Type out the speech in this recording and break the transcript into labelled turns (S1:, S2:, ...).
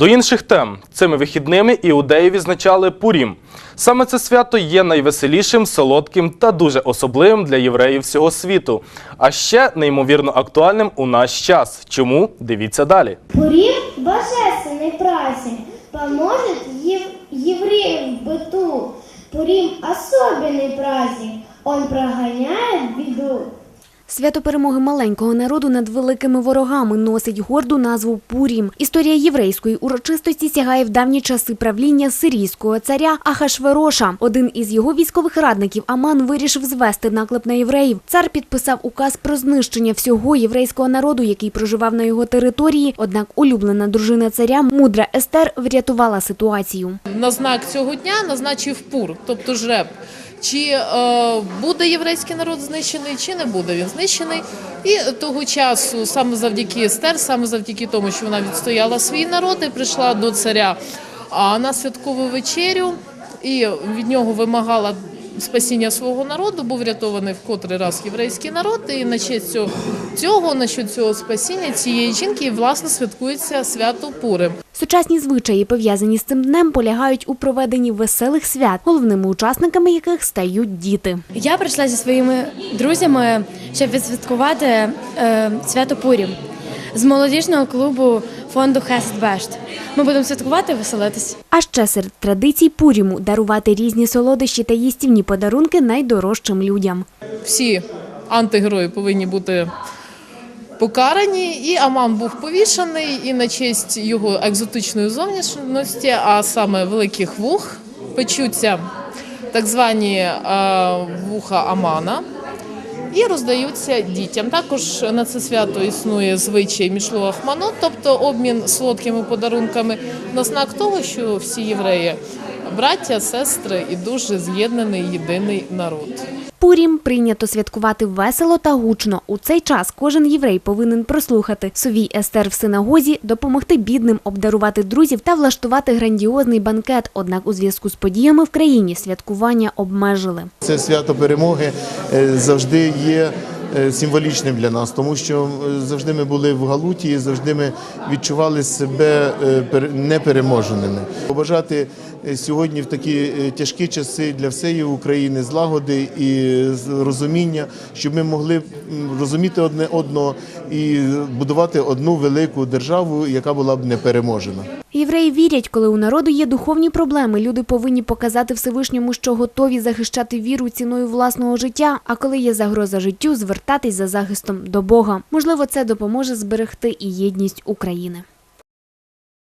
S1: До інших тем цими вихідними іудеї відзначали Пурім. Саме це свято є найвеселішим, солодким та дуже особливим для євреїв всього світу, а ще неймовірно актуальним у наш час. Чому? Дивіться далі.
S2: Пурим – божественный праздник, поможет ев- евреям в быту. Пурим – особенный праздник, он прогоняет беду.
S3: Свято перемоги маленького народу над великими ворогами носить горду назву Пурім. Історія єврейської урочистості сягає в давні часи правління сирійського царя Ахашвероша. Один із його військових радників Аман вирішив звести наклеп на євреїв. Цар підписав указ про знищення всього єврейського народу, який проживав на його території. Однак улюблена дружина царя, мудра Естер, врятувала ситуацію.
S4: на знак цього дня назначив пур, тобто жреб. Чи е, буде єврейський народ знищений, чи не буде він знищений. І того часу, саме завдяки Естер, саме завдяки тому, що вона відстояла свій народ і прийшла до царя а, на святкову вечерю, і від нього вимагала спасіння свого народу, був врятований в котрий раз єврейський народ. І на честь цього, цього, на честь цього спасіння цієї жінки, власне, святкується свято Пурим.
S3: Сучасні звичаї, пов'язані з цим днем, полягають у проведенні веселих свят, головними учасниками яких стають діти.
S5: Я прийшла зі своїми друзями, щоб відсвяткувати е, свято Пурім з молодіжного клубу фонду Хесет Ми будемо святкувати веселитись.
S3: А ще серед традицій Пуріму дарувати різні солодощі та їстівні подарунки найдорожчим людям.
S4: всі антигерої повинні бути покарані. І Аман був повішаний, і на честь його екзотичної зовнішності, а саме великих вух, печуться так звані е, вуха Амана. І роздаються дітям. Також на це свято існує звичай мішло хмано, тобто обмін солодкими подарунками на знак того, що всі євреї браття, сестри і дуже з'єднаний єдиний народ.
S3: Пурім прийнято святкувати весело та гучно. У цей час кожен єврей повинен прослухати совій Естер в синагозі, допомогти бідним, обдарувати друзів та влаштувати грандіозний банкет. Однак у зв'язку з подіями в країні святкування обмежили.
S6: Це свято перемоги е, завжди є символічним для нас, тому що е, завжди ми були в Галуті, завжди ми відчували себе е, непереможеними. Побажати е, сьогодні в такі е, тяжкі часи для всієї України злагоди і розуміння, щоб ми могли розуміти одне одного і будувати одну велику державу, яка була б непереможена.
S3: Євреї вірять, коли у народу є духовні проблеми, люди повинні показати Всевишньому, що готові захищати віру ціною власного життя. А коли є загроза життю, звертатись за захистом до Бога. Можливо, це допоможе зберегти і єдність України.